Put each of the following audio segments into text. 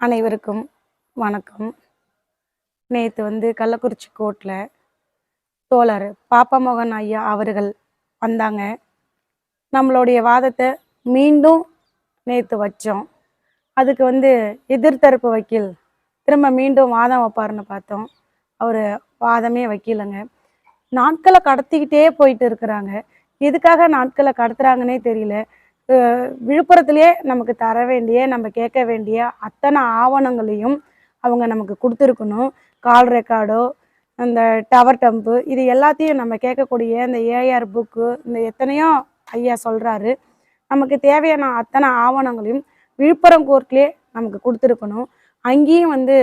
அனைவருக்கும் வணக்கம். நேற்று வந்து கள்ளக்குறிச்சி கோர்ட்டில் தோழர் பாப்பமோகன் ஐயா அவர்கள் வந்தாங்க. நம்மளுடைய வாதத்தை மீண்டும் நேற்று வச்சோம். அதுக்கு வந்து எதிர்த்தரப்பு வக்கீல் திரும்ப மீண்டும் வாதம் வைப்பாருன்னு பார்த்தோம். அவர் வாதமே வைக்கலங்க. நாட்களை கடத்திக்கிட்டே போயிட்டு இருக்கிறாங்க. எதுக்காக நாட்களை கடத்துறாங்கன்னே தெரியல. விழுப்புரத்திலேயே நமக்கு தர வேண்டிய நம்ம கேட்க வேண்டிய அத்தனை ஆவணங்களையும் அவங்க நமக்கு கொடுத்துருக்கணும். கால் ரெக்கார்டோ அந்த டவர் டம்ப்பு இது எல்லாத்தையும் நம்ம கேட்கக்கூடிய இந்த ஏஆர் புக்கு இந்த எத்தனையோ ஐயா சொல்கிறாரு நமக்கு தேவையான அத்தனை ஆவணங்களையும் விழுப்புரம் கோர்ட்லேயே நமக்கு கொடுத்துருக்கணும். அங்கேயும் வந்து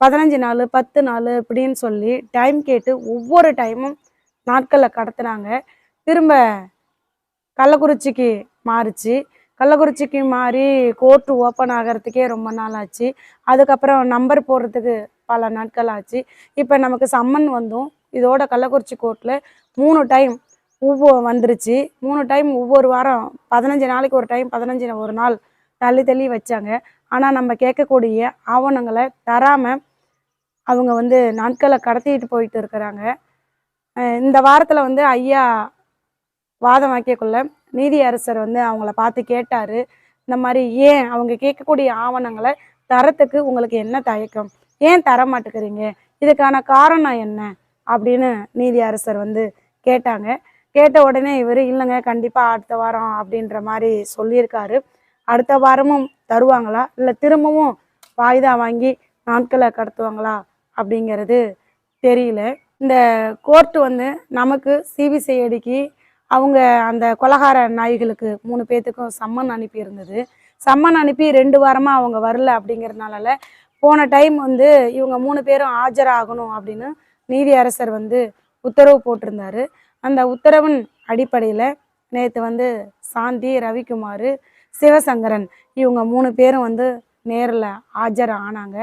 பதினஞ்சு நாள் பத்து நாள் இப்படின்னு சொல்லி டைம் கேட்டு ஒவ்வொரு டைமும் நாட்களை கடத்துனாங்க. திரும்ப கள்ளக்குறிச்சிக்கு மாறுச்சு. கள்ளக்குறிச்சிக்கு மாறி கோர்ட்டு ஓப்பன் ஆகிறதுக்கே ரொம்ப நாள் ஆச்சு அதுக்கப்புறம் நம்பர் போடுறதுக்கு பல நாட்கள் ஆச்சு. இப்போ நமக்கு சம்மன் வந்தும் இதோட கள்ளக்குறிச்சி கோர்ட்டில் மூணு டைம் ஒவ்வொரு வந்துருச்சு. மூணு டைம் ஒவ்வொரு வாரம் பதினஞ்சு நாளைக்கு ஒரு டைம் பதினஞ்சு ஒரு நாள் தள்ளி தள்ளி வச்சாங்க. ஆனால் நம்ம கேட்கக்கூடிய ஆவணங்களை தராமல் அவங்க வந்து நாட்களை கடத்திட்டு போயிட்டு இருக்கிறாங்க. இந்த வாரத்தில் வந்து ஐயா வாதம் வைக்கக்குள்ள நீதியரசர் வந்து அவங்கள பார்த்து கேட்டார். இந்த மாதிரி ஏன் அவங்க கேட்கக்கூடிய ஆவணங்களை தரத்துக்கு உங்களுக்கு என்ன தயக்கம்? ஏன் தர மாட்டேங்கிறீங்க? இதுக்கான காரணம் என்ன? அப்படின்னு நீதி அரசர் வந்து கேட்டாங்க. கேட்ட உடனே இவர் இல்லைங்க கண்டிப்பாக அடுத்த வாரம் அப்படின்ற மாதிரி சொல்லியிருக்காரு. அடுத்த வாரமும் தருவாங்களா? இல்லை திரும்பவும் வாய்தா வாங்கி நாட்களை கடத்துவாங்களா? அப்படிங்கிறது தெரியல. இந்த கோர்ட்டு வந்து நமக்கு சிபிசிஐடிக்கு அவங்க அந்த கொலகார நாய்களுக்கு மூணு பேர்த்துக்கும் சம்மன் அனுப்பியிருந்தது சம்மன் அனுப்பி ரெண்டு வாரமாக அவங்க வரல அப்படிங்கிறதுனால போன டைம் வந்து இவங்க மூணு பேரும் ஆஜராகணும் அப்படின்னு நீதி அரசர் வந்து உத்தரவு போட்டிருந்தாரு. அந்த உத்தரவின் அடிப்படையில் நேற்று வந்து சாந்தி ரவிக்குமார் சிவசங்கரன் இவங்க மூணு பேரும் வந்து நேரில் ஆஜர் ஆனாங்க.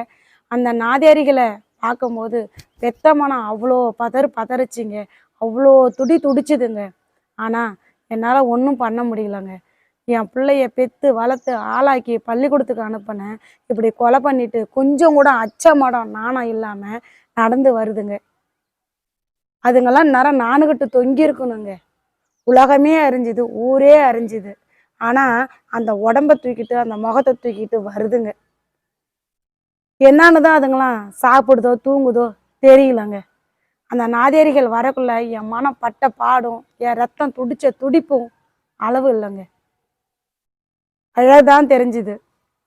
அந்த நாதேரிகளை பார்க்கும்போது பெத்த மனம் அவ்வளோ பதறு பதறிச்சிங்க. அவ்வளோ துடி துடிச்சுதுங்க. ஆனால் என்னால் ஒன்றும் பண்ண முடியலங்க. என் பிள்ளைய பெற்று வளர்த்து ஆளாக்கி பள்ளிக்கூடத்துக்கு அனுப்பினேன் இப்படி கொலை பண்ணிட்டு கொஞ்சம் கூட அச்சமடம் நாணம் இல்லாமல் நடந்து வருதுங்க. அதுங்கெல்லாம் நேரம் நானுக்கிட்டு தொங்கி இருக்கணுங்க உலகமே அறிஞ்சுது ஊரே அறிஞ்சுது. ஆனால் அந்த உடம்ப தூக்கிட்டு அந்த முகத்தை தூக்கிட்டு வருதுங்க. என்னன்னு தான் அதுங்களாம் சாப்பிடுதோ தூங்குதோ தெரியலங்க. அந்த நாதேரிகள் வரக்குள்ள என் மனம் பட்ட பாடும் என் ரத்தம் துடிச்ச துடிப்பும் அளவு இல்லைங்க. அழதான் தெரிஞ்சுது.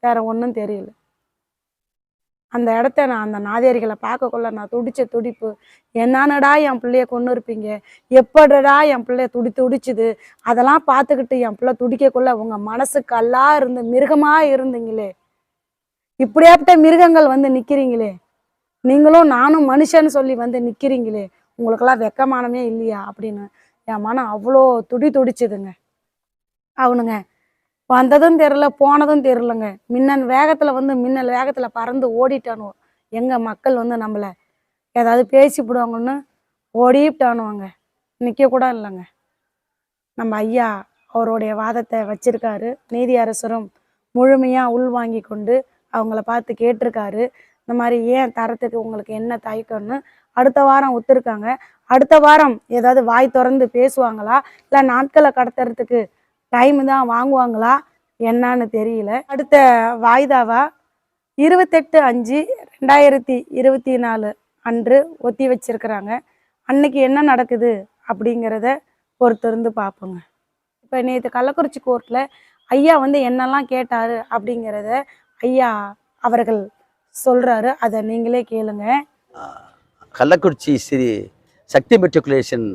வேற ஒன்றும் தெரியல. அந்த இடத்த நான் அந்த நாதேரிகளை பார்க்கக்குள்ள நான் துடிச்ச துடிப்பு என்னானடா என் பிள்ளைய கொண்டு இருப்பீங்க? எப்படடா என் பிள்ளைய துடி துடிச்சுது? அதெல்லாம் பார்த்துக்கிட்டு என் பிள்ளை துடிக்கக்குள்ள உங்க மனசு கல்லா இருந்து மிருகமா இருந்தீங்களே. இப்படியாப்பட்ட மிருகங்கள் வந்து நிற்கிறீங்களே நீங்களும் நானும் மனுஷன்னு சொல்லி வந்து நிற்கிறீங்களே உங்களுக்கெல்லாம் வெக்கமானமே இல்லையா அப்படின்னு. என் மனம் அவ்வளோ துடி துடிச்சுதுங்க. அவனுங்க வந்ததும் தெரில போனதும் தெரிலங்க மின்னல் வேகத்தில் வந்து மின்னல் வேகத்தில் பறந்து ஓடிட்டானுவோம் எங்கள் மக்கள் வந்து நம்மளை ஏதாவது பேசிவிடுவாங்கன்னு ஓடிட்டானுவாங்க. நிற்கக்கூட இல்லைங்க. நம்ம ஐயா அவருடைய வாதத்தை வச்சிருக்காரு. நீதி அரசரும் முழுமையாக உள்வாங்கி கொண்டு அவங்கள பார்த்து கேட்டிருக்காரு. இந்த மாதிரி ஏன் தரத்துக்கு உங்களுக்கு என்ன தயக்கம்னு அடுத்த வாரம் ஒத்துருக்காங்க. அடுத்த வாரம் ஏதாவது வாய் திறந்து பேசுவாங்களா? இல்லை நாட்களை கடத்துறதுக்கு டைம் தான் வாங்குவாங்களா? என்னன்னு தெரியல. அடுத்த வாய்தாவா? இருபத்தெட்டு அஞ்சு ரெண்டாயிரத்தி இருபத்தி நாலு அன்று ஒத்தி வச்சிருக்கிறாங்க. அன்னைக்கு என்ன நடக்குது அப்படிங்கிறத பொறுத்திருந்து பார்ப்போங்க. இப்போ நேற்று கள்ளக்குறிச்சி கோர்ட்டில் ஐயா வந்து என்னெல்லாம் கேட்டார் அப்படிங்கிறத ஐயா அவர்கள் சொல்றாரு. அதை நீங்களே கேளுங்க. கள்ளக்குறிச்சி ஸ்ரீ சக்தி மெட்ரிகுலேஷன்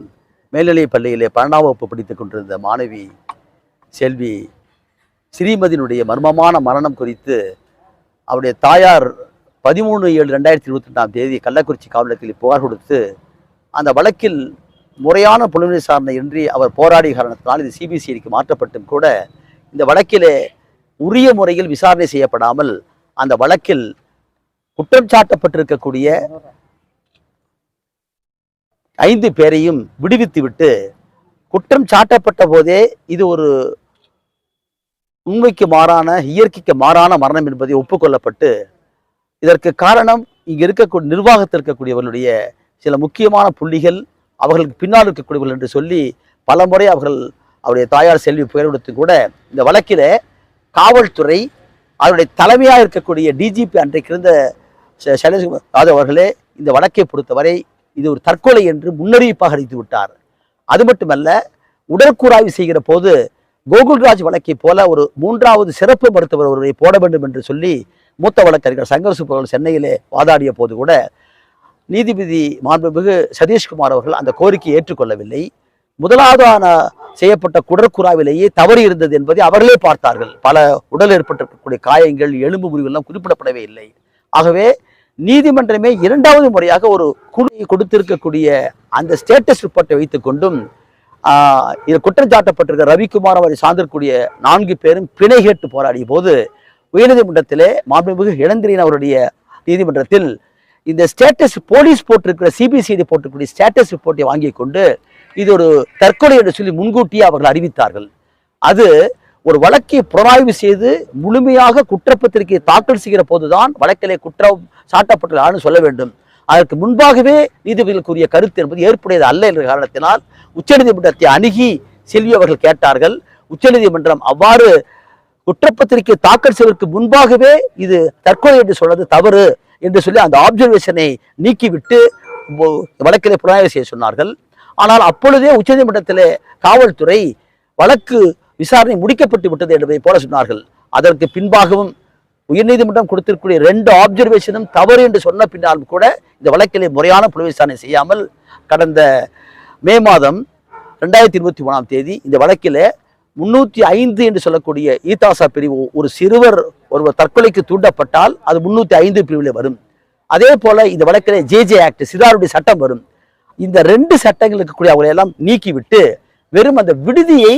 மேல்நிலைப் பள்ளியிலே பன்னெண்டாம் வகுப்பு படித்துக் கொண்டிருந்த மாணவி செல்வி ஸ்ரீமதியினுடைய மர்மமான மரணம் குறித்து அவருடைய தாயார் பதிமூணு ஏழு ரெண்டாயிரத்தி இருபத்தி ரெண்டாம் தேதி கள்ளக்குறிச்சி காவலத்தில் புகார் கொடுத்து அந்த வழக்கில் முறையான புலனை விசாரணை இன்றி அவர் போராடிய காரணத்தினால் இது சிபிசிஐடிக்கு மாற்றப்பட்டும் கூட இந்த வழக்கிலே உரிய முறையில் விசாரணை செய்யப்படாமல் அந்த வழக்கில் குற்றம் சாட்டப்பட்டிருக்கக்கூடிய ஐந்து பேரையும் விடுவித்து விட்டு குற்றம் சாட்டப்பட்ட போதே இது ஒரு உண்மைக்கு மாறான இயற்கைக்கு மாறான மரணம் என்பதை ஒப்புக்கொள்ளப்பட்டு இதற்கு காரணம் இங்க இருக்கக்கூடிய நிர்வாகத்தில் இருக்கக்கூடியவர்களுடைய சில முக்கியமான புள்ளிகள் அவர்களுக்கு பின்னால் இருக்கக்கூடியவர்கள் என்று சொல்லி பல முறை அவர்கள் அவருடைய தாயார் செல்வி புயலெடுத்து கூட இந்த வழக்கில் காவல்துறை அவருடைய தலைமையாக இருக்கக்கூடிய டிஜிபி அன்றைக்கு இருந்த சைலேஷ்குமார் அவர்களே இந்த வழக்கை பொறுத்தவரை இது ஒரு தற்கொலை என்று முன்னறிவிப்பாக அறிவித்து விட்டார். அது மட்டுமல்ல உடற்கூறாய்வு செய்கிற போது கோகுல்ராஜ் வழக்கை போல ஒரு மூன்றாவது சிறப்பு மருத்துவர் ஒருவரை போட வேண்டும் என்று சொல்லி மூத்த வழக்கறிஞர் சங்கர் சுப்பவர்கள் சென்னையிலே வாதாடிய போது கூட நீதிபதி மாண்புமிகு சதீஷ்குமார் அவர்கள் அந்த கோரிக்கையை ஏற்றுக்கொள்ளவில்லை. முதலாவதான செய்யப்பட்ட குடற்குறாவிலேயே தவறு இருந்தது என்பதை அவர்களே பார்த்தார்கள். பல உடல் ஏற்பட்டிருக்கக்கூடிய காயங்கள் எலும்பு முறிவுகள் குறிப்பிடப்படவே இல்லை. ஆகவே நீதிமன்றமே இரண்டாவது முறையாக ஒரு குழு கொடுத்திருக்கக்கூடிய அந்த ஸ்டேட்டஸ் ரிப்போர்ட்டை வைத்துக்கொண்டும் ஆஹ், இது குற்றஞ்சாட்டப்பட்டிருக்க ரவிக்குமார் அவரை சார்ந்திருக்கக்கூடிய நான்கு பேரும் பிணை கேட்டு போராடிய போது உயர்நீதிமன்றத்திலே மாண்புமிகு இளந்திரியன் அவருடைய நீதிமன்றத்தில் இந்த ஸ்டேட்டஸ் போலீஸ் போட்டிருக்கிற சிபிசிஐடி போட்டிருக்கக்கூடிய ஸ்டேட்டஸ் ரிப்போர்ட்டை வாங்கி கொண்டு இது ஒரு தற்கொலை என்று சொல்லி முன்கூட்டியே அவர்கள் அறிவித்தார்கள். அது ஒரு வழக்கை புலனாய்வு செய்து முழுமையாக குற்றப்பத்திரிகையை தாக்கல் செய்கிற போதுதான் வழக்கிலே குற்றம் சாட்டப்பட்டதான்னு சொல்ல வேண்டும். அதற்கு முன்பாகவே நீதிபதிகளுக்குரிய கருத்து என்பது ஏற்புடையது அல்ல என்ற காரணத்தினால் உச்சநீதிமன்றத்தை அணுகி செல்வி அவர்கள் கேட்டார்கள். உச்சநீதிமன்றம் அவ்வாறு குற்றப்பத்திரிகை தாக்கல் செய்வதற்கு முன்பாகவே இது தற்கொலை என்று சொன்னது தவறு என்று சொல்லி அந்த ஆப்சர்வேஷனை நீக்கிவிட்டு வழக்கிலே புலனாய்வு செய்ய சொன்னார்கள். ஆனால் அப்பொழுதே உச்சநீதிமன்றத்திலே காவல்துறை வழக்கு விசாரணை முடிக்கப்பட்டு விட்டது என்பதை போல சொன்னார்கள். அதற்கு பின்பாகவும் உயர்நீதிமன்றம் கொடுத்திருக்கக்கூடிய ரெண்டு ஆப்சர்வேஷனும் தவறு என்று சொன்ன பின்னாலும் கூட இந்த வழக்கிலே முறையான புல விசாரணை செய்யாமல் கடந்த மே மாதம் ரெண்டாயிரத்தி இருபத்தி மூணாம் தேதி இந்த வழக்கில் முன்னூற்றி ஐந்து என்று சொல்லக்கூடிய ஈதாசா பிரிவு ஒரு சிறுவர் ஒருவர் தற்கொலைக்கு தூண்டப்பட்டால் அது முன்னூற்றி ஐந்து பிரிவில் வரும். அதே போல் இந்த வழக்கில் ஜேஜே ஆக்ட் சிறாருடைய சட்டம் வரும். இந்த ரெண்டு சட்டங்கள் இருக்கக்கூடிய அவங்களை எல்லாம் நீக்கிவிட்டு வெறும் அந்த விடுதியை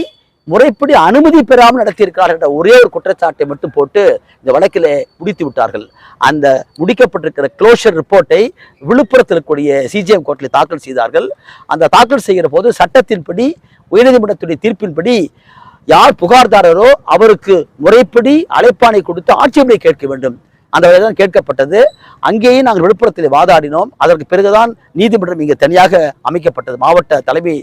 முறைப்படி அனுமதி பெறாமல் நடத்தியிருக்கிறார்கள் என்ற ஒரே ஒரு குற்றச்சாட்டை மட்டும் போட்டு இந்த வழக்கில் முடித்து விட்டார்கள். அந்த முடிக்கப்பட்டிருக்கிற க்ளோஷர் ரிப்போர்ட்டை விழுப்புரத்தில் இருக்கக்கூடிய சிஜிஎம் கோர்ட்டில் தாக்கல் செய்தார்கள். அந்த தாக்கல் செய்கிற போது சட்டத்தின்படி உயர்நீதிமன்றத்துடைய தீர்ப்பின்படி யார் புகார்தாரரோ அவருக்கு முறைப்படி அழைப்பாணை கொடுத்து ஆட்சேபனை கேட்க வேண்டும். அந்த வகைதான் கேட்கப்பட்டது. அங்கேயும் நாங்கள் விழுப்புரத்தில் வாதாடினோம். அதற்கு பிறகுதான் நீதிமன்றம் இங்கே தனியாக அமைக்கப்பட்டது. மாவட்ட தலைமை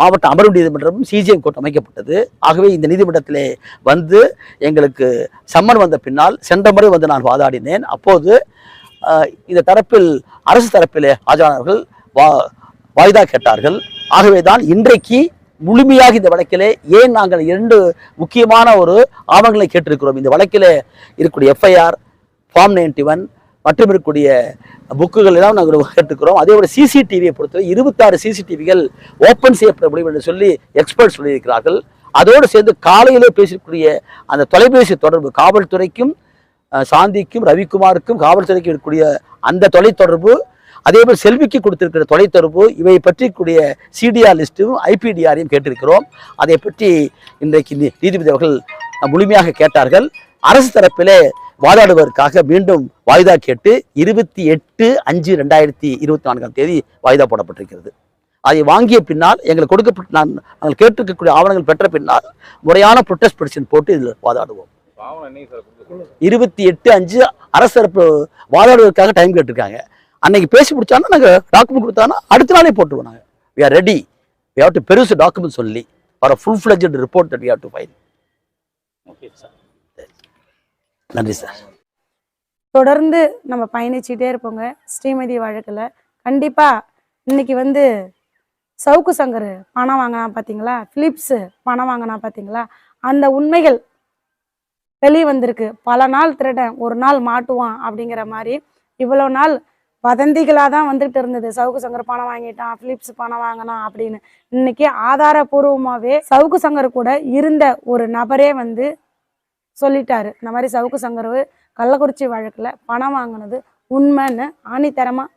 மாவட்ட அமர்வு நீதிமன்றமும் சிஜிஎம் கோர்ட் அமைக்கப்பட்டது. ஆகவே இந்த நீதிமன்றத்திலே வந்து எங்களுக்கு சம்மன் வந்த பின்னால் சென்ற முறை வந்து நான் வாதாடினேன். அப்போது இந்த தரப்பில் அரசு தரப்பிலே ஆஜரானவர்கள் வா வாய்தா கேட்டார்கள். ஆகவே தான் இன்றைக்கு முழுமையாக இந்த வழக்கிலே ஏன் நாங்கள் இரண்டு முக்கியமான ஒரு ஆவணங்களை கேட்டிருக்கிறோம்? இந்த வழக்கிலே இருக்கக்கூடிய எஃப்ஐஆர் ஃபார்ம் நைன்டி ஒன் மற்றும் இருக்கக்கூடிய புக்குகள் எல்லாம் நாங்கள் கேட்டிருக்கிறோம். அதே போல சிசிடிவியை பொறுத்தவரை இருபத்தாறு சிசிடிவிகள் ஓப்பன் செய்யப்பட முடியும் என்று சொல்லி எக்ஸ்பர்ட் சொல்லியிருக்கிறார்கள். அதோடு சேர்ந்து காலையிலே பேசக்கூடிய அந்த தொலைபேசி தொடர்பு காவல்துறைக்கும் சாந்திக்கும் ரவிக்குமாருக்கும் காவல்துறைக்கும் இருக்கக்கூடிய அந்த தொலைத்தொடர்பு அதே போல் செல்விக்கு கொடுத்திருக்கிற தொலைத்தொடர்பு இவை பற்றி கூடிய சிடிஆர் லிஸ்ட்டும் ஐபிடிஆரையும் கேட்டிருக்கிறோம். அதை பற்றி இன்றைக்கு நீதிபதி அவர்கள் முழுமையாக கேட்டார்கள். அரசு தரப்பிலே வாதாடுவதற்காக மீண்டும் வாய்தா கேட்டு இருபத்தி எட்டு அஞ்சு ரெண்டாயிரத்தி இருபத்தி நான்காம் தேதி வாய்தா போடப்பட்டிருக்கிறது. அதை வாங்கிய பின்னால் எங்களுக்கு கொடுக்கப்பட்ட நான் நாங்கள் கேட்டிருக்கக்கூடிய ஆவணங்கள் பெற்ற பின்னால் முறையான ப்ரொட்டஸ்ட் பெடிஷன் போட்டு இதில் வாதாடுவோம். இருபத்தி எட்டு அஞ்சு அரசு தரப்பு வாதாடுவதற்காக டைம் கேட்டிருக்காங்க. அன்னைக்கு பேசி முடிச்சாங்கன்னா நாங்கள் டாக்குமெண்ட் கொடுத்தாங்கன்னா அடுத்த நாளே போட்டுருவோம் நாங்கள் we are ready we have to பெருசு டாக்குமெண்ட் சொல்லி for full fledged report that we have to file okay sir நன்றி சார் தொடர்ந்து நம்ம பயணிச்சுட்டே இருப்போங்க. ஸ்ரீமதி வழக்கில். கண்டிப்பாக இன்னைக்கு வந்து சவுக்கு சங்கர் பணம் வாங்கினா பார்த்தீங்களா ஃபிலிப்ஸு பணம் வாங்கினா பார்த்தீங்களா அந்த உண்மைகள் வெளியே வந்திருக்கு பல நாள் திருடன் ஒரு நாள் மாட்டுவான் அப்படிங்கிற மாதிரி இவ்வளோ நாள் வதந்திகளாக தான் வந்துட்டு இருந்தது. சவுக்கு சங்கர் பணம் வாங்கிட்டான் ஃபிலிப்ஸ் பணம் வாங்கினான் அப்படின்னு. இன்னைக்கு ஆதாரபூர்வமாகவே சவுக்கு சங்கர் கூட இருந்த ஒரு நபரே வந்து சொல்லிட்டாரு. இந்த மாதிரி சவுக்கு சங்கர் கள்ளக்குறிச்சி வழக்கில் பணம் வாங்கினது உண்மைன்னு ஆணித்தரமாக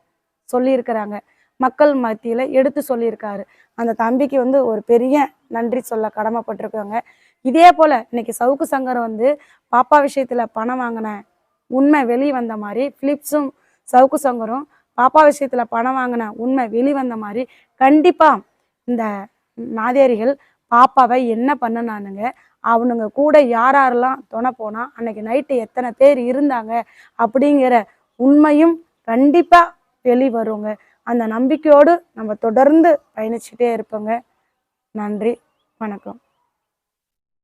சொல்லியிருக்கிறாங்க. மக்கள் மத்தியில் எடுத்து சொல்லியிருக்காரு. அந்த தம்பிக்கு வந்து ஒரு பெரிய நன்றி சொல்ல கடமைப்பட்டிருக்காங்க. இதே போல் இன்னைக்கு சவுக்கு சங்கர் வந்து பாப்பா விஷயத்தில் பணம் வாங்கின உண்மை வெளியே வந்த மாதிரி ஃபிலிப்ஸும் சவுக்கு சங்கரும் பாப்பா விஷயத்தில் பணம் வாங்கின உண்மை வெளிவந்த மாதிரி கண்டிப்பாக இந்த நாதேரிகள் பாப்பாவை என்ன பண்ணுனானுங்க? அவனுங்க கூட யார் யாரெல்லாம் துணை போனா அன்னைக்கு நைட்டு எத்தனை பேர் இருந்தாங்க அப்படிங்கிற உண்மையும் கண்டிப்பா வெளிவருங்க. அந்த நம்பிக்கையோடு நம்ம தொடர்ந்து பயணிச்சுட்டே இருப்போங்க. நன்றி வணக்கம்.